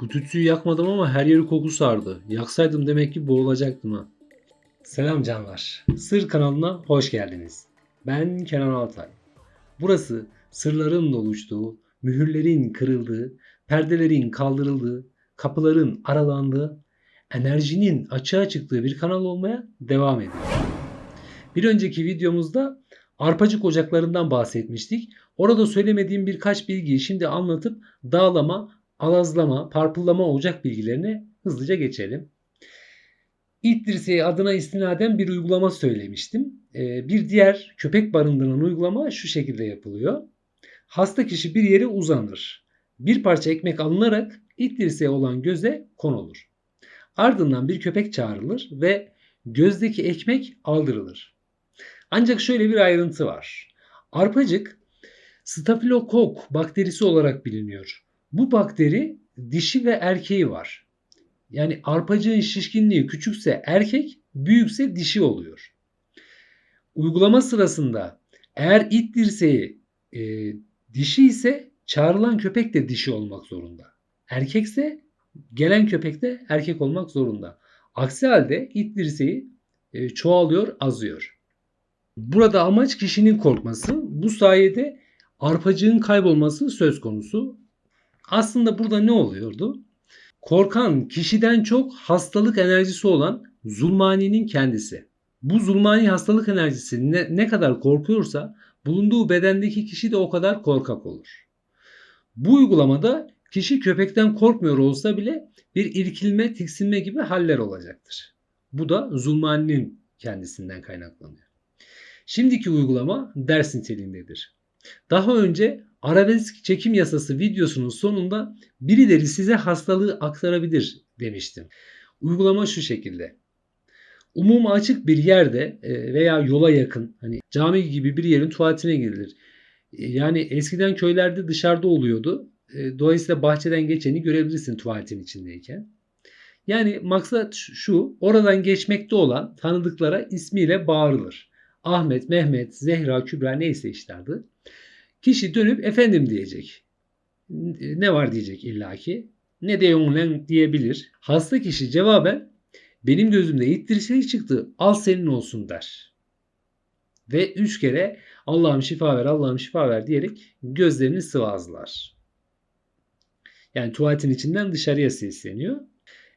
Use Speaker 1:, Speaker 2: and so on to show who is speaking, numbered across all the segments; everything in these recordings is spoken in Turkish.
Speaker 1: Bu tütsüyü yakmadım ama her yeri koku sardı. Yaksaydım demek ki boğulacaktım ha. Selam canlar. Sır kanalına hoş geldiniz. Ben Kenan Altay. Burası sırların doluştuğu, mühürlerin kırıldığı, perdelerin kaldırıldığı, kapıların aralandığı, enerjinin açığa çıktığı bir kanal olmaya devam ediyor. Bir önceki videomuzda arpacık ocaklarından bahsetmiştik. Orada söylemediğim birkaç bilgiyi şimdi anlatıp dağlama, alazlama, parpıllama ocak bilgilerine hızlıca geçelim. Dirseği adına istinaden bir uygulama söylemiştim. Ee, Bir diğer köpek barındıran uygulama şu şekilde yapılıyor. Hasta kişi bir yere uzanır. Bir parça ekmek alınarak dirseği olan göze konulur. Ardından bir köpek çağrılır ve gözdeki ekmek aldırılır. Ancak şöyle bir ayrıntı var. Arpacık stafilokok bakterisi olarak biliniyor. Bu bakteri dişi ve erkeği var. Yani arpacığın şişkinliği küçükse erkek, büyükse dişi oluyor. Uygulama sırasında eğer it dirseği e, dişi ise çağrılan köpek de dişi olmak zorunda. Erkekse gelen köpek de erkek olmak zorunda. Aksi halde it dirseği e, çoğalıyor, azıyor. Burada amaç kişinin korkması. Bu sayede arpacığın kaybolması söz konusu. Aslında burada ne oluyordu? Korkan kişiden çok hastalık enerjisi olan zulmaninin kendisi. Bu zulmani hastalık enerjisi ne, ne kadar korkuyorsa bulunduğu bedendeki kişi de o kadar korkak olur. Bu uygulamada kişi köpekten korkmuyor olsa bile bir irkilme, tiksinme gibi haller olacaktır. Bu da zulmaninin kendisinden kaynaklanıyor. Şimdiki uygulama ders niteliğindedir. Daha önce arabesk çekim yasası videosunun sonunda birileri size hastalığı aktarabilir demiştim. Uygulama şu şekilde. Umuma açık bir yerde e, veya yola yakın hani cami gibi bir yerin tuvaletine girilir. E, Yani eskiden köylerde dışarıda oluyordu. E, Dolayısıyla bahçeden geçeni görebilirsin tuvaletin içindeyken. Yani maksat şu, oradan geçmekte olan tanıdıklara ismiyle bağırılır. Ahmet, Mehmet, Zehra, Kübra neyse işte adı. Kişi dönüp efendim diyecek. Ne var diyecek illaki. Ne diyorsun lan diyebilir. Hasta kişi cevaben benim gözümde ittir şey çıktı al senin olsun der. Ve üç kere Allah'ım şifa ver Allah'ım şifa ver diyerek gözlerini sıvazlar. Yani tuvaletin içinden dışarıya sesleniyor.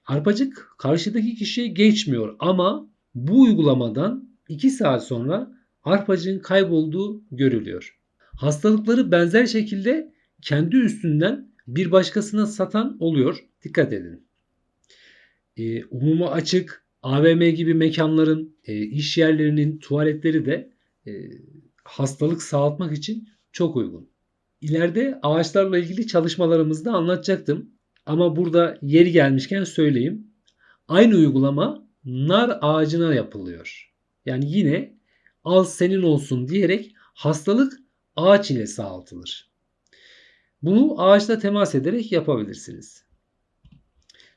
Speaker 1: Arpacık karşıdaki kişiye geçmiyor ama bu uygulamadan 2 saat sonra arpacığın kaybolduğu görülüyor. Hastalıkları benzer şekilde kendi üstünden bir başkasına satan oluyor. Dikkat edin. E, umuma açık AVM gibi mekanların, e, iş yerlerinin tuvaletleri de e, hastalık sağlatmak için çok uygun. İleride ağaçlarla ilgili çalışmalarımızda anlatacaktım. Ama burada yeri gelmişken söyleyeyim. Aynı uygulama nar ağacına yapılıyor. Yani yine al senin olsun diyerek hastalık ağaç ile sağaltılır. Bunu ağaçla temas ederek yapabilirsiniz.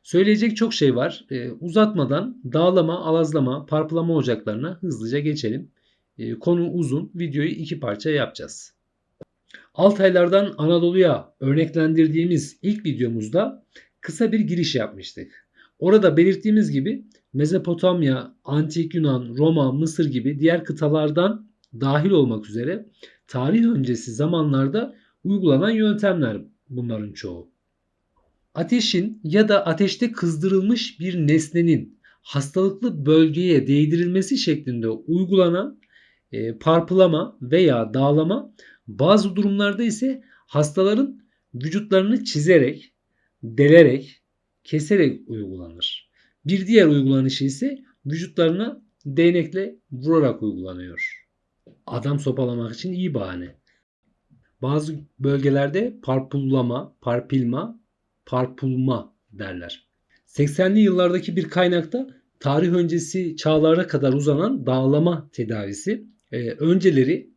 Speaker 1: Söyleyecek çok şey var. Ee, uzatmadan dağlama, alazlama, parpılama ocaklarına hızlıca geçelim. Ee, konu uzun. Videoyu iki parça yapacağız. Altaylardan Anadolu'ya örneklendirdiğimiz ilk videomuzda kısa bir giriş yapmıştık. Orada belirttiğimiz gibi Mezopotamya, Antik Yunan, Roma, Mısır gibi diğer kıtalardan dahil olmak üzere tarih öncesi zamanlarda uygulanan yöntemler bunların çoğu. Ateşin ya da ateşte kızdırılmış bir nesnenin hastalıklı bölgeye değdirilmesi şeklinde uygulanan e, parpılama veya dağlama bazı durumlarda ise hastaların vücutlarını çizerek, delerek, keserek uygulanır. Bir diğer uygulanışı ise vücutlarına değnekle vurarak uygulanıyor. Adam sopalamak için iyi bahane. Bazı bölgelerde parpullama, parpilma, parpulma derler. 80'li yıllardaki bir kaynakta tarih öncesi çağlara kadar uzanan dağlama tedavisi e, önceleri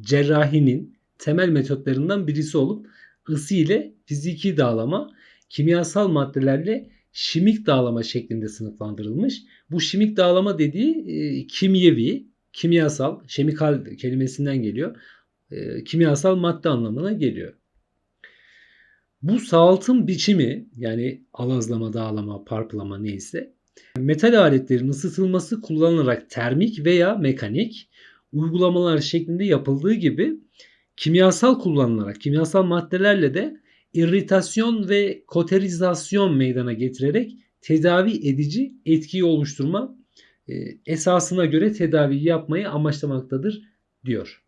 Speaker 1: cerrahinin temel metotlarından birisi olup ısı ile fiziki dağlama, kimyasal maddelerle şimik dağlama şeklinde sınıflandırılmış. Bu şimik dağlama dediği e, kimyevi, kimyasal, şemikal E, kelimesinden geliyor. kimyasal madde anlamına geliyor. Bu sağaltım biçimi yani alazlama, dağlama, parplama neyse metal aletlerin ısıtılması kullanılarak termik veya mekanik uygulamalar şeklinde yapıldığı gibi kimyasal kullanılarak kimyasal maddelerle de irritasyon ve koterizasyon meydana getirerek tedavi edici etkiyi oluşturma e, esasına göre tedavi yapmayı amaçlamaktadır diyor.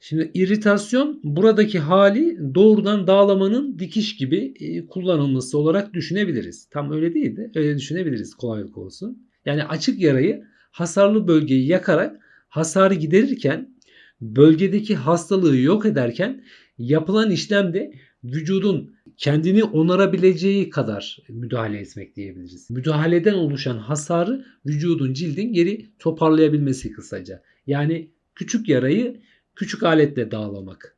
Speaker 1: Şimdi irritasyon buradaki hali doğrudan dağlamanın dikiş gibi e, kullanılması olarak düşünebiliriz. Tam öyle değil de öyle düşünebiliriz kolaylık olsun. Yani açık yarayı hasarlı bölgeyi yakarak hasarı giderirken bölgedeki hastalığı yok ederken yapılan işlemde vücudun kendini onarabileceği kadar müdahale etmek diyebiliriz. Müdahaleden oluşan hasarı vücudun cildin geri toparlayabilmesi kısaca. Yani küçük yarayı küçük aletle dağlamak.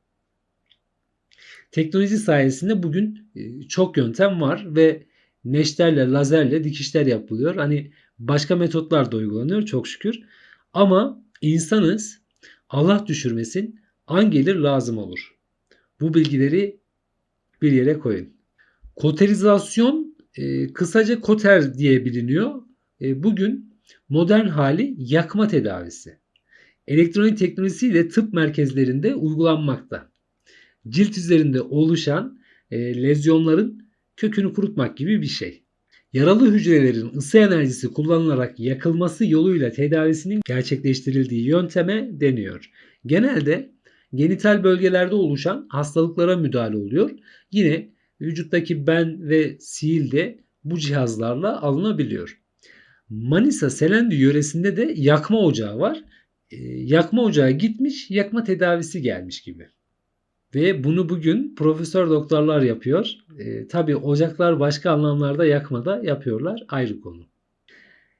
Speaker 1: Teknoloji sayesinde bugün e, çok yöntem var ve neşterle, lazerle dikişler yapılıyor. Hani başka metotlar da uygulanıyor çok şükür. Ama insanız Allah düşürmesin an gelir lazım olur. Bu bilgileri bir yere koyun. Koterizasyon e, kısaca koter diye biliniyor. E, bugün modern hali yakma tedavisi. Elektronik teknolojisiyle tıp merkezlerinde uygulanmakta. Cilt üzerinde oluşan e, lezyonların kökünü kurutmak gibi bir şey. Yaralı hücrelerin ısı enerjisi kullanılarak yakılması yoluyla tedavisinin gerçekleştirildiği yönteme deniyor. Genelde genital bölgelerde oluşan hastalıklara müdahale oluyor. Yine vücuttaki ben ve sil de bu cihazlarla alınabiliyor. Manisa Selendi yöresinde de yakma ocağı var. E, yakma ocağı gitmiş, yakma tedavisi gelmiş gibi. Ve bunu bugün profesör doktorlar yapıyor. E, Tabi ocaklar başka anlamlarda yakmada yapıyorlar ayrı konu.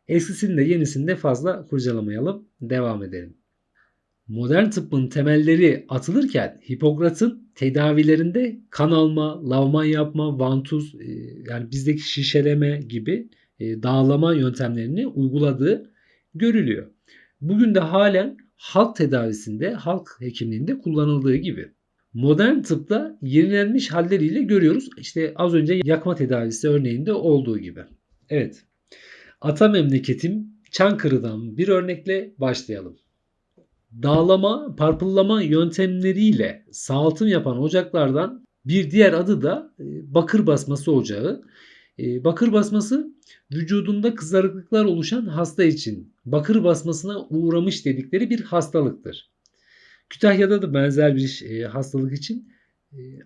Speaker 1: Eskisini de yenisini de fazla kurcalamayalım. Devam edelim. Modern tıbbın temelleri atılırken Hipokrat'ın tedavilerinde kan alma, lavman yapma, vantuz e, yani bizdeki şişeleme gibi e, dağlama yöntemlerini uyguladığı görülüyor. Bugün de halen halk tedavisinde, halk hekimliğinde kullanıldığı gibi. Modern tıpta yenilenmiş halleriyle görüyoruz. İşte az önce yakma tedavisi örneğinde olduğu gibi. Evet. Ata memleketim Çankırı'dan bir örnekle başlayalım. Dağlama, parpıllama yöntemleriyle sağaltım yapan ocaklardan bir diğer adı da e, bakır basması ocağı. E, bakır basması vücudunda kızarıklıklar oluşan hasta için bakır basmasına uğramış dedikleri bir hastalıktır. Kütahya'da da benzer bir e, hastalık için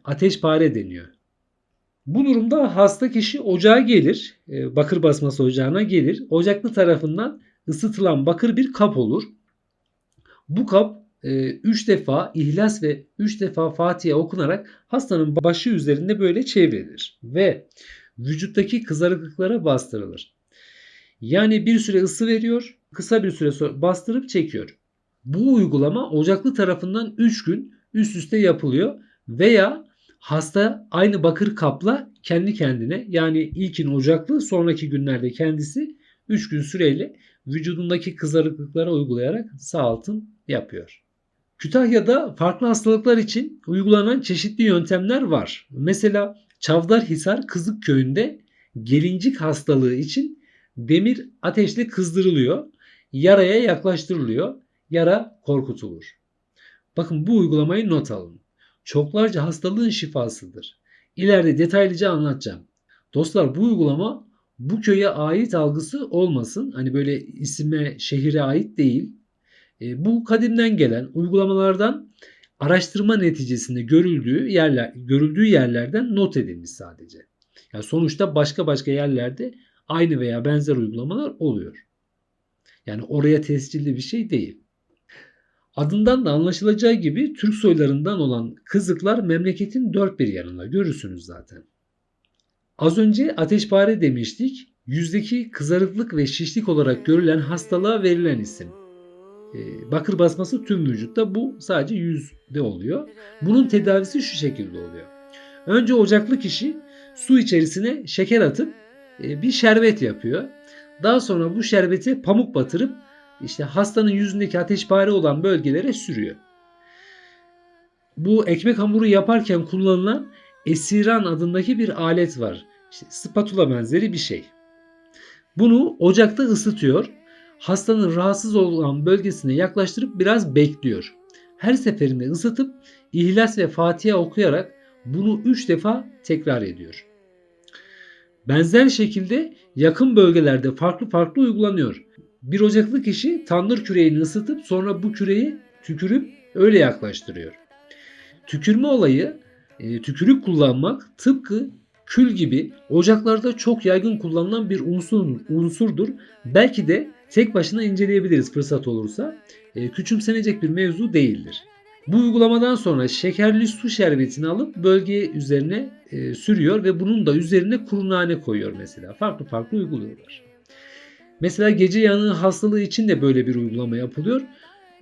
Speaker 1: ateşpare deniyor. Bu durumda hasta kişi ocağa gelir, bakır basması ocağına gelir. Ocaklı tarafından ısıtılan bakır bir kap olur. Bu kap 3 e, defa İhlas ve 3 defa Fatiha okunarak hastanın başı üzerinde böyle çevrilir ve vücuttaki kızarıklıklara bastırılır. Yani bir süre ısı veriyor, kısa bir süre sonra bastırıp çekiyor. Bu uygulama ocaklı tarafından 3 gün üst üste yapılıyor veya hasta aynı bakır kapla kendi kendine yani ilkin ocaklı sonraki günlerde kendisi 3 gün süreyle vücudundaki kızarıklıklara uygulayarak sağaltım yapıyor. Kütahya'da farklı hastalıklar için uygulanan çeşitli yöntemler var. Mesela Çavdarhisar Kızık köyünde gelincik hastalığı için demir ateşle kızdırılıyor. Yaraya yaklaştırılıyor. Yara korkutulur. Bakın bu uygulamayı not alın. Çoklarca hastalığın şifasıdır. İleride detaylıca anlatacağım. Dostlar bu uygulama bu köye ait algısı olmasın. Hani böyle isime, şehire ait değil. E, bu kadimden gelen uygulamalardan araştırma neticesinde görüldüğü yerler görüldüğü yerlerden not edilmiş sadece. Yani sonuçta başka başka yerlerde aynı veya benzer uygulamalar oluyor. Yani oraya tescilli bir şey değil. Adından da anlaşılacağı gibi Türk soylarından olan kızıklar memleketin dört bir yanında görürsünüz zaten. Az önce ateşpare demiştik. Yüzdeki kızarıklık ve şişlik olarak görülen hastalığa verilen isim. Ee, bakır basması tüm vücutta bu sadece yüzde oluyor. Bunun tedavisi şu şekilde oluyor. Önce ocaklı kişi su içerisine şeker atıp e, bir şerbet yapıyor. Daha sonra bu şerbeti pamuk batırıp işte hastanın yüzündeki ateşpare olan bölgelere sürüyor. Bu ekmek hamuru yaparken kullanılan esiran adındaki bir alet var. İşte spatula benzeri bir şey. Bunu ocakta ısıtıyor. Hastanın rahatsız olan bölgesine yaklaştırıp biraz bekliyor. Her seferinde ısıtıp İhlas ve Fatiha okuyarak bunu 3 defa tekrar ediyor. Benzer şekilde yakın bölgelerde farklı farklı uygulanıyor. Bir ocaklı kişi tandır küreğini ısıtıp sonra bu küreği tükürüp öyle yaklaştırıyor. Tükürme olayı e, tükürük kullanmak tıpkı kül gibi ocaklarda çok yaygın kullanılan bir unsur, unsurdur. Belki de tek başına inceleyebiliriz fırsat olursa. E, küçümsenecek bir mevzu değildir. Bu uygulamadan sonra şekerli su şerbetini alıp bölge üzerine e, sürüyor ve bunun da üzerine kuru nane koyuyor mesela. Farklı farklı uyguluyorlar. Mesela gece yanığı hastalığı için de böyle bir uygulama yapılıyor.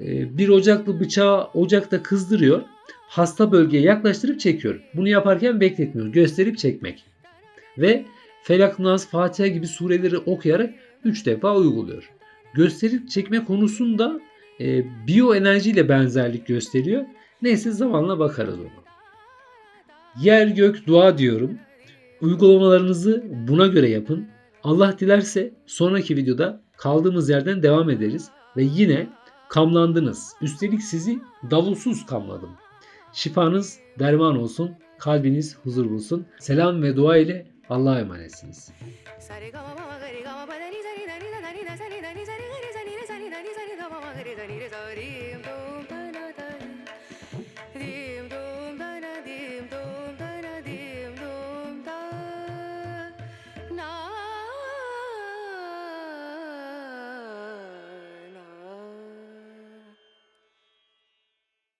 Speaker 1: E, bir ocaklı bıçağı ocakta kızdırıyor. Hasta bölgeye yaklaştırıp çekiyor. Bunu yaparken bekletmiyor. Gösterip çekmek. Ve Felak, Nas, Fatiha gibi sureleri okuyarak 3 defa uyguluyor. Gösterip çekme konusunda e, biyoenerjiyle benzerlik gösteriyor. Neyse zamanla bakarız ona. Yer gök dua diyorum. Uygulamalarınızı buna göre yapın. Allah dilerse sonraki videoda kaldığımız yerden devam ederiz ve yine kamlandınız. Üstelik sizi davulsuz kamladım. Şifanız derman olsun, kalbiniz huzur bulsun. Selam ve dua ile Allah'a emanetsiniz.